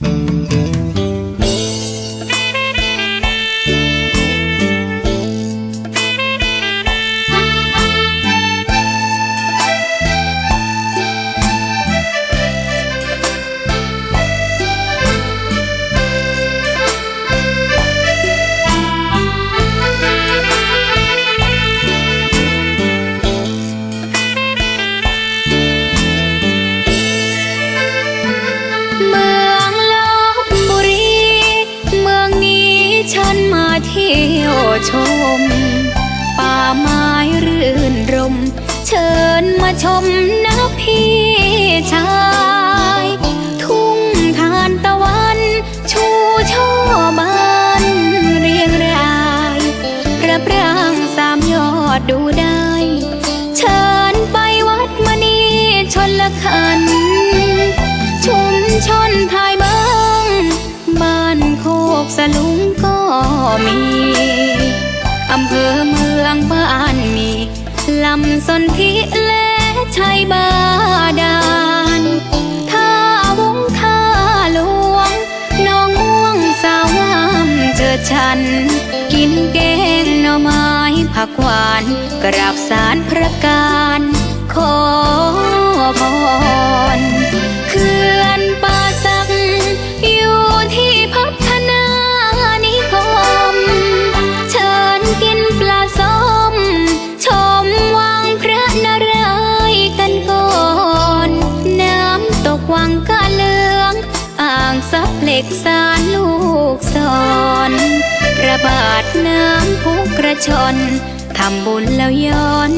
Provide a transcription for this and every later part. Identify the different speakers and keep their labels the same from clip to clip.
Speaker 1: เที่ยวชม ป่าไม้รื่นรม เชิญมาชมนะพี่ชาย ทุ่งทานตะวัน ชูช่อบานเรียงรายระปรางสามยอดดูได้ เชิญไปวัดมณีชนละคัน ชุมชนภายเมืองบ้านโคกสลุงก็ มีอำเภอเมืองบ้านมีลำสนธิและชัยบาดาลท่าวงท่าหลวงน้องม่วงสาวงามเจอฉัน กินแกงหน่อไม้ผักหวาน กราบสารพระการ ซับเหล็กสารลูกศรระบาดน้ำพุกระชอนทำบุญแล้วย้อน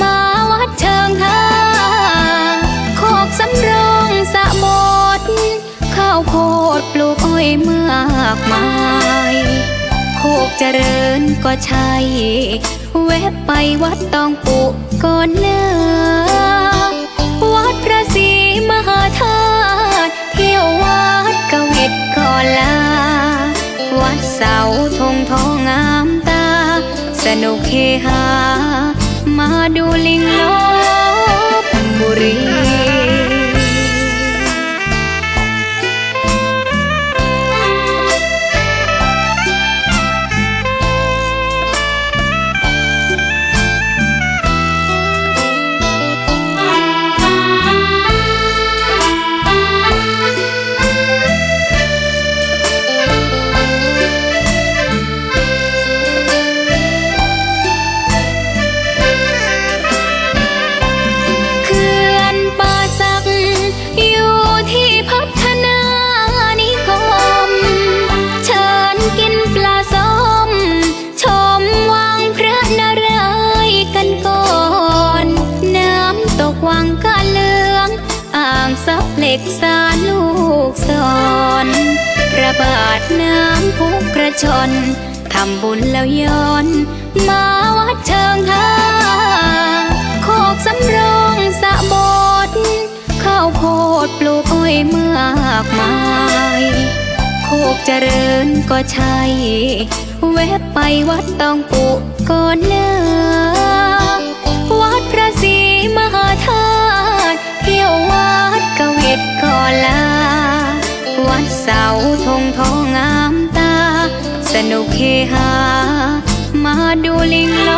Speaker 1: มาวัดเชิงท่าโคกสำโรงสะบดข้าวโพดปลูกอ้อยมากมายโคกเจริญก็ใช่ แวะไปวัดตองปุก่อนเลิก นุกเฮฮามาดูลิงลบบุรี ซับเหล็กสารลูกศรระบาดน้ำพุกระชนทำบุญแล้วย้อน มาวัดเชิงท่าโคกสำโรงสะบดข้าวโพดปลูกอ้อยมากมายโคกเจริญก็ใช่แวะไปวัดตองปุก่อนเลิก นุกเฮฮามาดูลิงล